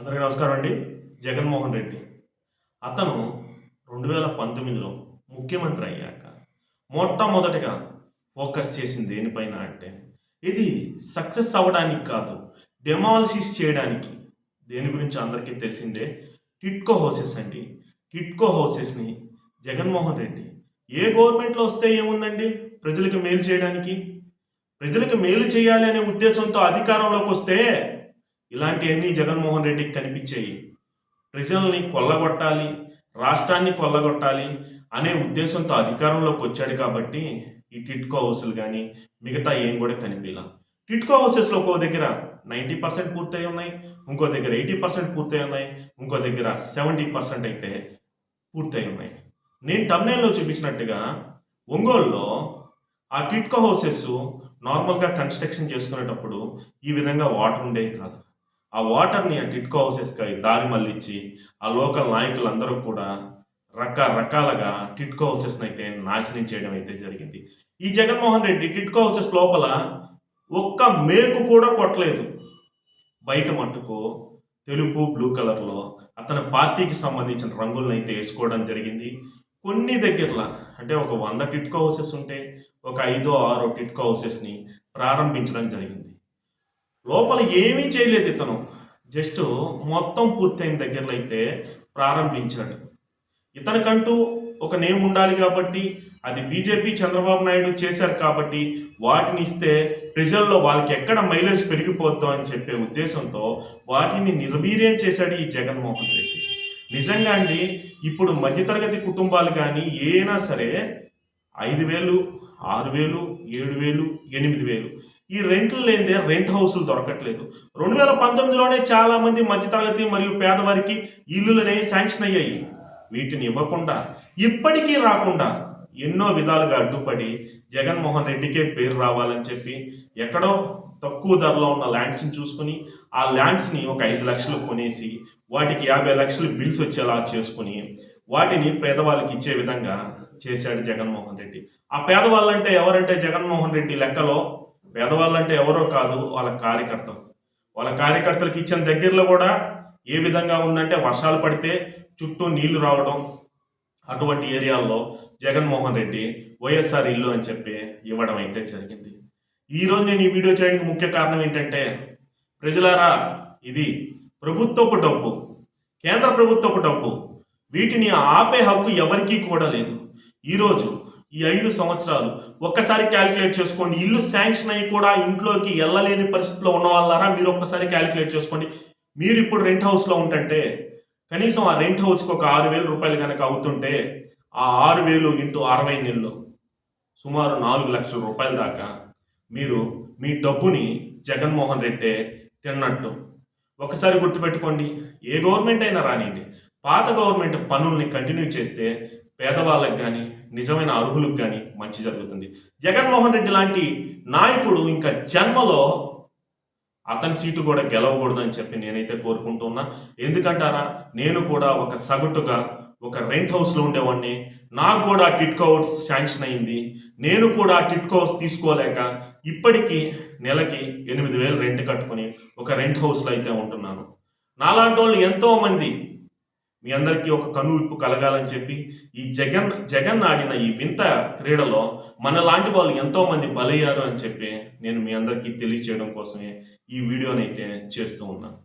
అందరికీ నమస్కారం అండి. జగన్మోహన్ రెడ్డి. అతను రెండు వేల పంతొమ్మిదిలో ముఖ్యమంత్రి అయ్యాక మొట్టమొదటిగా ఫోకస్ చేసింది దేనిపైన అంటే ఇది సక్సెస్ అవ్వడానికి కాదు డెమాలిసిస్ చేయడానికి. దేని గురించి అందరికీ తెలిసిందే టిట్కో హౌసెస్ అండి. టిట్కో హౌసెస్ని జగన్మోహన్ రెడ్డి ఏ గవర్నమెంట్లో వస్తే ఏముందండి? ప్రజలకు మేలు చేయడానికి. ప్రజలకు మేలు చేయాలి అనే ఉద్దేశంతో అధికారంలోకి వస్తే ఇలాంటివన్నీ జగన్మోహన్ రెడ్డికి కనిపించాయి. ప్రజల్ని కొల్లగొట్టాలి రాష్ట్రాన్ని కొల్లగొట్టాలి అనే ఉద్దేశంతో అధికారంలోకి వచ్చాడు కాబట్టి ఈ టిట్కో హౌసులు కానీ మిగతా ఏం కూడా కనిపించలా. టిట్కో హౌసెస్లో ఒక్కో దగ్గర నైంటీ పర్సెంట్ పూర్తయి ఉన్నాయి ఇంకో దగ్గర ఎయిటీ పర్సెంట్ పూర్తయి ఉన్నాయి ఇంకో దగ్గర సెవెంటీ పర్సెంట్ అయితే పూర్తయి ఉన్నాయి. నేను తమిళలో చూపించినట్టుగా ఒంగోలులో ఆ టిట్కో హౌసెస్ నార్మల్గా కన్స్ట్రక్షన్ చేసుకునేటప్పుడు ఈ విధంగా వాటర్ ఉండేవి కాదు. ఆ వాటర్ని ఆ టిట్కో హౌసెస్కి దారి మళ్ళించి ఆ లోకల్ నాయకులందరూ కూడా రకరకాలుగా టిట్కో హౌసెస్ని అయితే నాశనం చేయడం అయితే జరిగింది. ఈ జగన్మోహన్ రెడ్డి టిట్కో హౌసెస్ లోపల ఒక్క మేకు కూడా కొట్టలేదు. బయట మట్టుకు తెలుపు బ్లూ కలర్లో అతని పార్టీకి సంబంధించిన రంగులను అయితే వేసుకోవడం జరిగింది. కొన్ని దగ్గరలో అంటే ఒక వంద టిట్కో హౌసెస్ ఉంటే ఒక ఐదో ఆరో టిట్కో హౌసెస్ని ప్రారంభించడం జరిగింది. లోపల ఏమీ చేయలేదు ఇతను. జస్ట్ మొత్తం పూర్తయిన దగ్గరలో అయితే ప్రారంభించాడు. ఇతనికంటూ ఒక నేమ్ ఉండాలి కాబట్టి అది బీజేపీ చంద్రబాబు నాయుడు చేశారు కాబట్టి వాటిని ఇస్తే ప్రజల్లో వాళ్ళకి ఎక్కడ మైలేజ్ పెరిగిపోద్దో అని చెప్పే ఉద్దేశంతో వాటిని నిర్వీర్యం చేశాడు ఈ జగన్మోహన్ రెడ్డి. నిజంగా అండి ఇప్పుడు మధ్యతరగతి కుటుంబాలు కానీ ఏనా సరే ఐదు వేలు ఆరు వేలు ఏడు వేలు ఎనిమిది వేలు. ఈ రెంట్లు లేదే రెంట్ హౌసులు దొరకట్లేదు. రెండు వేల పంతొమ్మిదిలోనే చాలా మంది మధ్యతరగతి మరియు పేదవారికి ఇల్లులనే శాంక్షన్ అయ్యాయి. వీటిని ఇవ్వకుండా ఇప్పటికీ రాకుండా ఎన్నో విధాలుగా అడ్డుపడి జగన్మోహన్ రెడ్డికే పేరు రావాలని చెప్పి ఎక్కడో తక్కువ ధరలో ఉన్న ల్యాండ్స్ని చూసుకుని ఆ ల్యాండ్స్ని ఒక ఐదు లక్షలు కొనేసి వాటికి యాభై లక్షలు బిల్స్ వచ్చేలా చేసుకుని వాటిని పేదవాళ్ళకి ఇచ్చే విధంగా చేశాడు జగన్మోహన్ రెడ్డి. ఆ పేదవాళ్ళంటే ఎవరంటే జగన్మోహన్ రెడ్డి లెక్కలో పేదవాళ్ళంటే ఎవరో కాదు వాళ్ళ కార్యకర్తలు. వాళ్ళ కార్యకర్తలకు ఇచ్చిన దగ్గరలో కూడా ఏ విధంగా ఉందంటే వర్షాలు పడితే చుట్టూ నీళ్ళు రావడం అటువంటి ఏరియాల్లో జగన్మోహన్ రెడ్డి వైఎస్ఆర్ ఇల్లు అని చెప్పి ఇవ్వడం అయితే జరిగింది. ఈరోజు నేను ఈ వీడియో చేయడానికి ముఖ్య కారణం ఏంటంటే ప్రజలారా ఇది ప్రభుత్వపు డబ్బు కేంద్ర ప్రభుత్వపు డబ్బు. వీటిని ఆపే హక్కు ఎవరికీ కూడా లేదు. ఈరోజు ఈ ఐదు సంవత్సరాలు. ఒక్కసారి క్యాలిక్యులేట్ చేసుకోండి. ఇల్లు శాంక్షన్ అయ్యి కూడా ఇంట్లోకి వెళ్ళలేని పరిస్థితిలో ఉన్న వాళ్ళారా మీరు ఒక్కసారి క్యాలిక్యులేట్ చేసుకోండి. మీరు ఇప్పుడు రెంట్ హౌస్లో ఉంటుంటే కనీసం ఆ రెంట్ హౌస్కి ఒక ఆరు వేల రూపాయలు కనుక అవుతుంటే ఆ ఆరు వేలు ఇంటూ అరవై నెలలు సుమారు నాలుగు లక్షల రూపాయల దాకా మీరు మీ డబ్బుని జగన్మోహన్ రెడ్డే తిన్నట్టు. ఒకసారి గుర్తుపెట్టుకోండి. ఏ గవర్నమెంట్ అయినా రానివ్వండి పాత గవర్నమెంట్ పనుల్ని కంటిన్యూ చేస్తే పేదవాళ్ళకి కానీ నిజమైన అర్హులకు కానీ మంచి జరుగుతుంది. జగన్మోహన్ రెడ్డి లాంటి నాయకుడు ఇంకా జన్మలో అతని సీటు కూడా గెలవకూడదు అని చెప్పి నేనైతే కోరుకుంటున్నా. ఎందుకంటారా నేను కూడా ఒక సగటుగా ఒక రెంట్ హౌస్లో ఉండేవాడిని. నాకు కూడా టిట్కో హౌస్ శాంక్షన్ అయింది. నేను కూడా టిట్కో హౌస్ తీసుకోలేక ఇప్పటికీ నెలకి ఎనిమిది వేలు రెంట్ కట్టుకొని ఒక రెంట్ హౌస్లో అయితే ఉంటున్నాను. నాలాంటి వాళ్ళు ఎంతోమంది మీ అందరికీ ఒక కనువిప్పు కలగాలని చెప్పి ఈ జగన్ జగన్ ఆడిన ఈ వింత క్రీడలో మన లాంటి వాళ్ళు ఎంతో మంది బలయ్యారు అని చెప్పి నేను మీ అందరికీ తెలియచేయడం కోసమే ఈ వీడియోనైతే చేస్తూ ఉన్నాను.